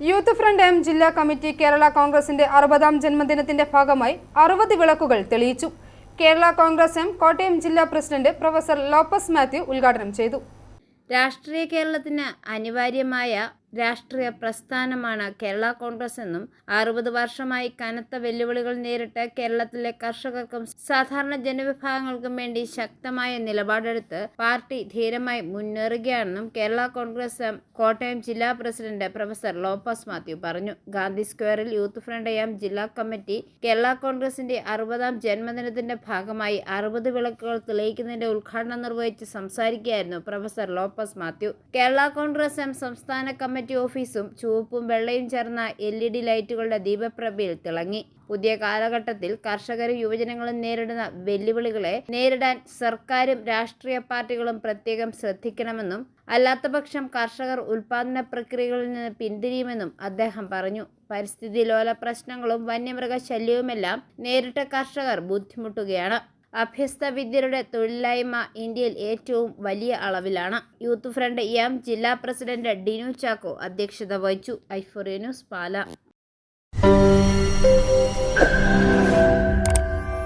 Youth front M ജില്ലാ committee Kerala കോൺഗ്രസിന്റെ അറുപതാം ജന്മദിനത്തിന്റെ ഭാഗമായി അറുപത് വിളക്കുകൾ തെളിയിച്ചു. കേരള കോൺഗ്രസ് എം കോട്ടയം ജില്ലാ പ്രസിഡന്റ് പ്രൊഫസർ ലോപ്പസ് മാത്യു ഉദ്ഘാടനം ചെയ്തു. രാഷ്ട്രീയ കേരളത്തിന് അനിവാര്യമായ രാഷ്ട്രീയ പ്രസ്ഥാനമാണ് കേരള കോൺഗ്രസ് എന്നും അറുപത് വർഷമായി കനത്ത വെല്ലുവിളികൾ നേരിട്ട് കേരളത്തിലെ കർഷകർക്കും സാധാരണ ജനവിഭാഗങ്ങൾക്കും വേണ്ടി ശക്തമായ നിലപാടെടുത്ത് പാർട്ടി ധീരമായി മുന്നേറുകയാണെന്നും കേരള കോൺഗ്രസ് കോട്ടയം ജില്ലാ പ്രസിഡന്റ് പ്രൊഫസർ ലോപ്പസ് മാത്യു പറഞ്ഞു. ഗാന്ധി സ്ക്വയറിൽ യൂത്ത് ഫ്രണ്ട് എം ജില്ലാ കമ്മിറ്റി കേരള കോൺഗ്രസിന്റെ അറുപതാം ജന്മദിനത്തിന്റെ ഭാഗമായി അറുപത് വിളക്കുകൾ തെളിയിക്കുന്നതിന്റെ ഉദ്ഘാടനം നിർവഹിച്ച് സംസാരിക്കുകയായിരുന്നു professor Lopez Mathew. Kerala Congress M സംസ്ഥാന കമ്മിറ്റി ഓഫീസും ചുവപ്പും വെള്ളയും ചേർന്ന എൽ ഇ ഡി ലൈറ്റുകളുടെ ദീപപ്രഭയിൽ തിളങ്ങി. പുതിയ കാലഘട്ടത്തിൽ കർഷകരും യുവജനങ്ങളും നേരിടുന്ന വെല്ലുവിളികളെ നേരിടാൻ സർക്കാരും രാഷ്ട്രീയ പാർട്ടികളും പ്രത്യേകം ശ്രദ്ധിക്കണമെന്നും അല്ലാത്തപക്ഷം കർഷകർ ഉൽപാദന പ്രക്രിയകളിൽ നിന്ന് പിന്തിരിയുമെന്നും അദ്ദേഹം പറഞ്ഞു. പരിസ്ഥിതി ലോല പ്രശ്നങ്ങളും വന്യമൃഗശല്യവുമെല്ലാം നേരിട്ട കർഷകർ ബുദ്ധിമുട്ടുകയാണ്. അഭ്യസ്തവിദ്യരുടെ തൊഴിലില്ലായ്മ ഇന്ത്യയിൽ ഏറ്റവും വലിയ അളവിലാണ്. യൂത്ത് ഫ്രണ്ട് എം ജില്ലാ പ്രസിഡന്റ് ഡിനു ചാക്കോ അധ്യക്ഷത വഹിച്ചു. ഐഫോറിയ ന്യൂസ് പാല.